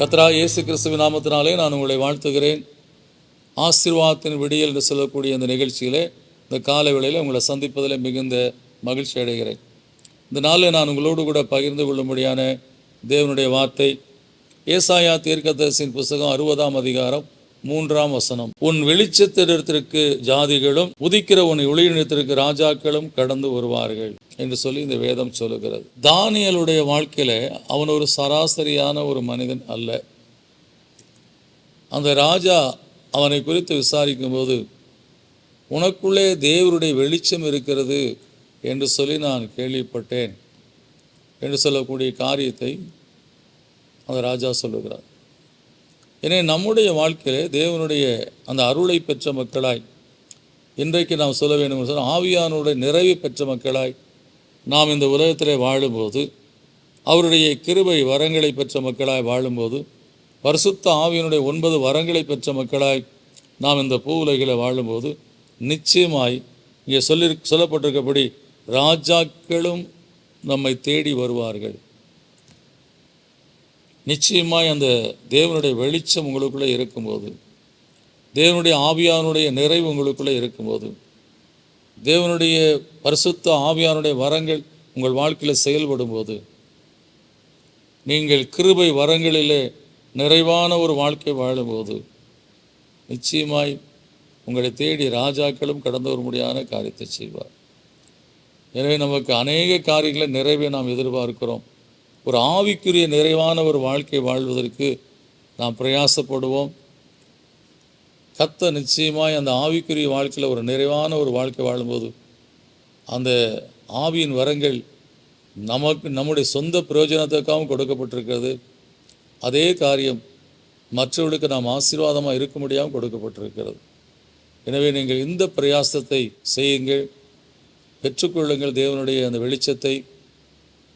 கத்ரா இயேசு கிறிஸ்துவ நாமத்தினாலே நான் உங்களை வாழ்த்துகிறேன். ஆசீர்வாதத்தின் விடியல் என்று சொல்லக்கூடிய இந்த நிகழ்ச்சியிலே இந்த காலை வேளையில் உங்களை சந்திப்பதில் மிகுந்த மகிழ்ச்சி அடைகிறேன். இந்த நாளில் நான் உங்களோடு கூட பகிர்ந்து கொள்ளும்படியான தேவனுடைய வார்த்தை ஏசாயா தீர்க்கதரிசின் புஸ்தகம் அறுபதாம் அதிகாரம் மூன்றாம் வசனம். உன் வெளிச்சத்திடத்திற்கு ஜாதிகளும் உதிக்கிற உன் ஒளியினத்திற்கு ராஜாக்களும் கடந்து வருவார்கள். என்று சொல்லி இந்த வேதம் சொல்லுகிறது. தானியலுடைய வாழ்க்கையில் அவன் ஒரு சராசரியான ஒரு மனிதன் அல்ல. அந்த ராஜா அவனை குறித்து விசாரிக்கும்போது உனக்குள்ளே தேவருடைய வெளிச்சம் இருக்கிறது என்று சொல்லி நான் கேள்விப்பட்டேன் என்று சொல்லக்கூடிய காரியத்தை அந்த ராஜா சொல்லுகிறார். எனவே நம்முடைய வாழ்க்கையிலே தேவனுடைய அந்த அருளை பெற்ற மக்களாய் இன்றைக்கு நாம் சொல்ல வேண்டும் என்று சொன்னால் ஆவியானுடைய நிறைவு பெற்ற மக்களாய் நாம் இந்த உலகத்திலே வாழும்போது அவருடைய கிருபை வரங்களை பெற்ற மக்களாய் வாழும்போது பரிசுத்த ஆவியனுடைய ஒன்பது வரங்களை பெற்ற மக்களாய் நாம் இந்த பூ உலகில் வாழும்போது நிச்சயமாய் இங்கே சொல்லி சொல்லப்பட்டிருக்கபடி ராஜாக்களும் நம்மை தேடி வருவார்கள். நிச்சயமாய் அந்த தேவனுடைய வெளிச்சம் உங்களுக்குள்ளே இருக்கும்போது தேவனுடைய ஆவியானுடைய நிறைவு உங்களுக்குள்ளே இருக்கும்போது தேவனுடைய பரிசுத்த ஆவியானுடைய வரங்கள் உங்கள் வாழ்க்கையில் செயல்படும் போது நீங்கள் கிருபை வரங்களிலே நிறைவான ஒரு வாழ்க்கை வாழும்போது நிச்சயமாய் உங்களை தேடி ராஜாக்களும் கடந்து வர முடியாத காரியத்தை செய்வார். எனவே நமக்கு அநேக காரியங்களை நிறைவே நாம் எதிர்பார்க்கிறோம். ஒரு ஆவிக்குரிய நிறைவான ஒரு வாழ்க்கை வாழ்வதற்கு நாம் பிரயாசப்படுவோம். கத்த நிச்சயமாய் அந்த ஆவிக்குரிய வாழ்க்கையில் ஒரு நிறைவான ஒரு வாழ்க்கை வாழும்போது அந்த ஆவியின் வரங்கள் நமக்கு நம்முடைய சொந்த பிரயோஜனத்துக்காகவும் கொடுக்கப்பட்டிருக்கிறது. அதே காரியம் மற்றவர்களுக்கு நாம் ஆசீர்வாதமாக இருக்க முடியாமல் கொடுக்கப்பட்டிருக்கிறது. எனவே நீங்கள் இந்த பிரயாசத்தை செய்யுங்கள். பெற்றுக்கொள்ளுங்கள் தேவனுடைய அந்த வெளிச்சத்தை.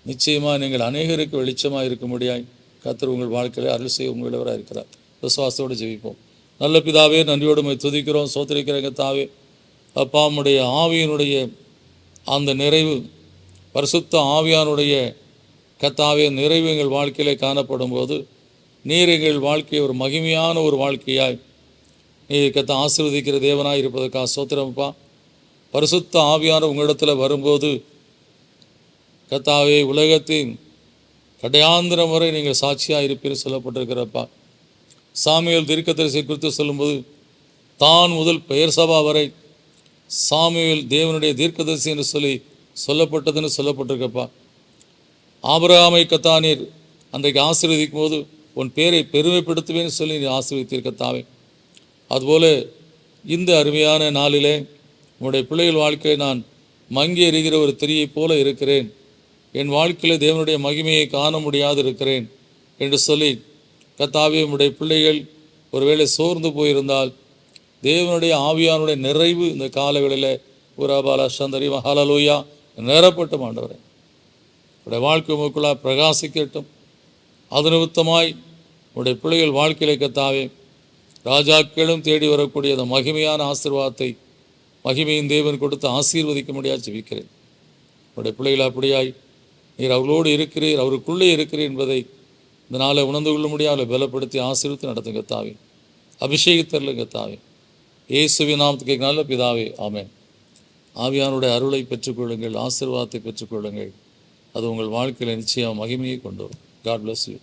நிச்சயமாக நீங்கள் அநேகருக்கு வெளிச்சமாக இருக்க முடியாய். கத்தர் உங்கள் வாழ்க்கையில் அருள் செய்ய உங்களவராக இருக்கிறார் விசுவாசத்தோடு ஜெயிப்போம் நல்ல பிதாவே நன்றியோடு துதிக்கிறோம். சோத்திரிக்கிறங்க தாவே அப்பாமுடைய ஆவியினுடைய அந்த நிறைவு பரிசுத்த ஆவியானுடைய கத்தாவே நிறைவு எங்கள் வாழ்க்கையிலே காணப்படும் போது நீர் எங்கள் வாழ்க்கையை ஒரு மகிமையான ஒரு வாழ்க்கையாய் நீர் கத்த ஆசீர்வதிக்கிற தேவனாய் இருப்பதற்காக சோத்திரம்ப்பா பரிசுத்த ஆவியான உங்களிடத்தில் வரும்போது கத்தாவே உலகத்தின் கடையாந்திர முறை நீங்கள் சாட்சியாக இருப்பீர் சொல்லப்பட்டிருக்கிறப்பா. சாமியல் தீர்க்கதரிசி குறித்து சொல்லும்போது தான் முதல் பெயர் சபா வரை சாமியல் தேவனுடைய தீர்க்கதரிசி என்று சொல்லி சொல்லப்பட்டதுன்னு சொல்லப்பட்டிருக்கப்பா. ஆபராமை கத்தானீர் அன்றைக்கு ஆசீர்வதிக்கும் போது உன் பேரை பெருமைப்படுத்துவேன்னு சொல்லி நீ ஆசீர்வதித்திருக்கத்தாவே அதுபோல இந்த அருமையான நாளிலே உன்னுடைய பிள்ளைகள் வாழ்க்கையை நான் மங்கி எறிகிற ஒரு திரியைப் போல இருக்கிறேன். என் வாழ்க்கையில் தேவனுடைய மகிமையை காண முடியாது இருக்கிறேன் என்று சொல்லி கத்தாவே உடைய பிள்ளைகள் ஒருவேளை சோர்ந்து போயிருந்தால் தேவனுடைய ஆவியானுடைய நிறைவு இந்த காலவேளையில் புறாபால சந்தரி மகாலலோயா நிறப்பட்ட ஆண்டவரே. உடைய வாழ்க்கை உமக்குள்ளாக பிரகாசிக்கட்டும். அது நிமித்தமாய் உடைய பிள்ளைகள் வாழ்க்கையிலே கத்தாவே ராஜாக்களும் தேடி வரக்கூடிய அந்த மகிமையான ஆசீர்வாதத்தை மகிமையின் தேவன் கொடுத்து ஆசீர்வதிக்க முடியாது ஜெபிக்கிறேன். உடைய பிள்ளைகள் அப்படியாய் நீர் அவர்களோடு இருக்கிறீர் அவருக்குள்ளே இருக்கிறீர் என்பதை இந்த நாளை உணர்ந்து கொள்ள முடியாத பலப்படுத்தி ஆசீர்வித்து நடத்துங்க தாவே அபிஷேகத்தரலுங்க தாவே இயேசுவின் நாமத்துக்கு நல்ல பிதாவே ஆமேன். ஆவியானுடைய அருளை பெற்றுக்கொள்ளுங்கள் ஆசீர்வாதத்தை பெற்றுக்கொள்ளுங்கள். அது உங்கள் வாழ்க்கையில் நிச்சயம் மகிமையை கொண்டு வரும். God bless you